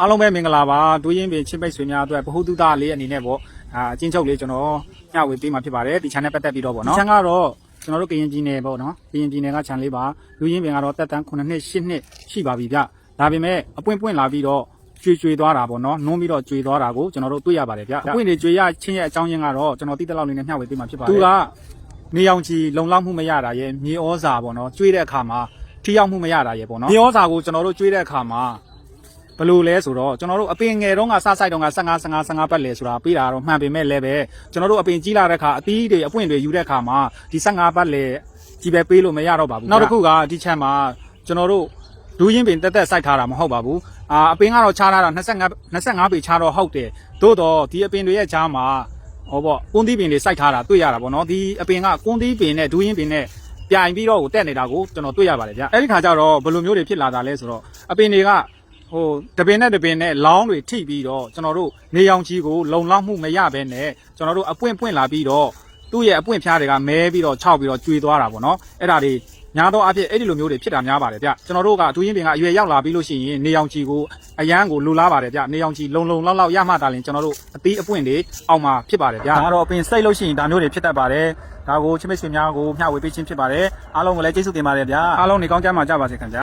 အားလုံးပဲမင်္ဂလာပါတွေးရင်ပင်ချစ်ပိတ်ဆွေများအတွက်ဗဟုသုတလေးအနေနဲ့ပေါ့အာအချင်းချုပ်လေးကျွန်တော်ညဝေပေးမှာဖြစ်ပါတယ်ဒီ channel ပတ်သက်ပြီးတော့ပေါ့နော်ဒီ channel ကတော့ကျွန်တော်တို့ကရင်ပြည်နယ်ပေါ့နော်ကရင်ပြည်နယ်က channel လေးပါလူရင်းပင်ကတော့တက်တန်း9နှစ်10နှစ်ရှိပါပြီဗျဒါပေမဲ့အပွင့်ပွင့်လာပြီးတော့ကျွေကျွေသွားတာပေါ့နော်နုံးပြီးတော့ကျွေသွားတာကိုကျွန်တော်တို့တွေ့ရပါတယ်ဗျအပွင့်တွေကျွေရချင်းရဲ့အကြောင်းရင်းကတော့ကျွန်တော်တိတက်လောက်လေးနဲ့မျှဝေပေးမှာဖြစ်ပါတယ်သူကနေအောင်ချီလုံလောက်မှုမရတာရဲ့မြေဩဇာပေါ့နော်ကျွေတဲ့အခါမှာထိရောက်မှုမရတာရဲ့ပေါ့နော်မြေဩဇာကိုကျွန်တော်တို့ကျွေတဲ့အခါမှာ ဘယ်လိုလဲဆိုတော့ကျွန်တော်တို့အပင်ငယ်တုန်းကစဆိုင်တုန်းက15 15 15ပတ်လဲဆိုတာပေးတာတော့မှန်ပေမဲ့လည်းပဲကျွန်တော်တို့အပင်ကြီးလာတဲ့ခါအသီးတွေအပွင့်တွေယူတဲ့ခါမှာဒီ15ပတ်လဲကြီးပဲပေးလို့မရတော့ပါဘူးနောက်တစ်ခုကဒီချက်မှာကျွန်တော်တို့ဒူးရင်ပင်တက်တက်စိုက်ထားတာမဟုတ်ပါဘူးအာအပင်ကတော့ခြားထားတာ25 25ပေခြားတော့ဟုတ်တယ်သို့တော့ဒီအပင်တွေရဲ့ခြားမှာဟောပေါ့ကွန်းသီးပင်တွေစိုက်ထားတာတွေ့ရတာပေါ့နော်ဒီအပင်ကကွန်းသီးပင်နဲ့ဒူးရင်ပင်နဲ့ပြိုင်ပြီးတော့ကိုတက်နေတာကိုကျွန်တော်တွေ့ရပါတယ်ဗျအဲ့ဒီခါကျတော့ဘယ်လိုမျိုးတွေဖြစ်လာတာလဲဆိုတော့အပင်တွေက ဟိုတပင်နဲ့တပင်နဲ့လောင်းတွေထိပြီးတော့ကျွန်တော်တို့နေရောင်ကြီးကိုလုံလောက်မှုမရဘဲနဲ့ကျွန်တော်တို့အပွင့်ပွင့်လာပြီးတော့သူ့ရဲ့အပွင့်ဖျားတွေကမဲပြီးတော့ခြောက်ပြီးတော့ကျွေသွားတာပေါ့နော်အဲ့ဒါတွေညာတော့အဖြစ်အဲ့ဒီလိုမျိုးတွေဖြစ်တာများပါတယ်ဗျကျွန်တော်တို့ကဒူးရင်ပင်ကအရွယ်ရောက်လာပြီးလို့ရှိရင်နေရောင်ကြီးကိုအရန်ကိုလိုလားပါတယ်ဗျနေရောင်ကြီးလုံလုံလောက်လောက်ရမှတာလင်ကျွန်တော်တို့အသီးအပွင့်တွေအောက်မှာဖြစ်ပါတယ်ဗျဒါကတော့အပင်စိတ်လို့ရှိရင်ဒါမျိုးတွေဖြစ်တတ်ပါတယ်ဒါကိုချစ်မိတ်ဆွေများကိုမျှဝေပေးခြင်းဖြစ်ပါတယ်အားလုံးကိုလည်းကျေးဇူးတင်ပါတယ်ဗျအားလုံးနေကောင်းကြမှာကြပါစေခင်ဗျ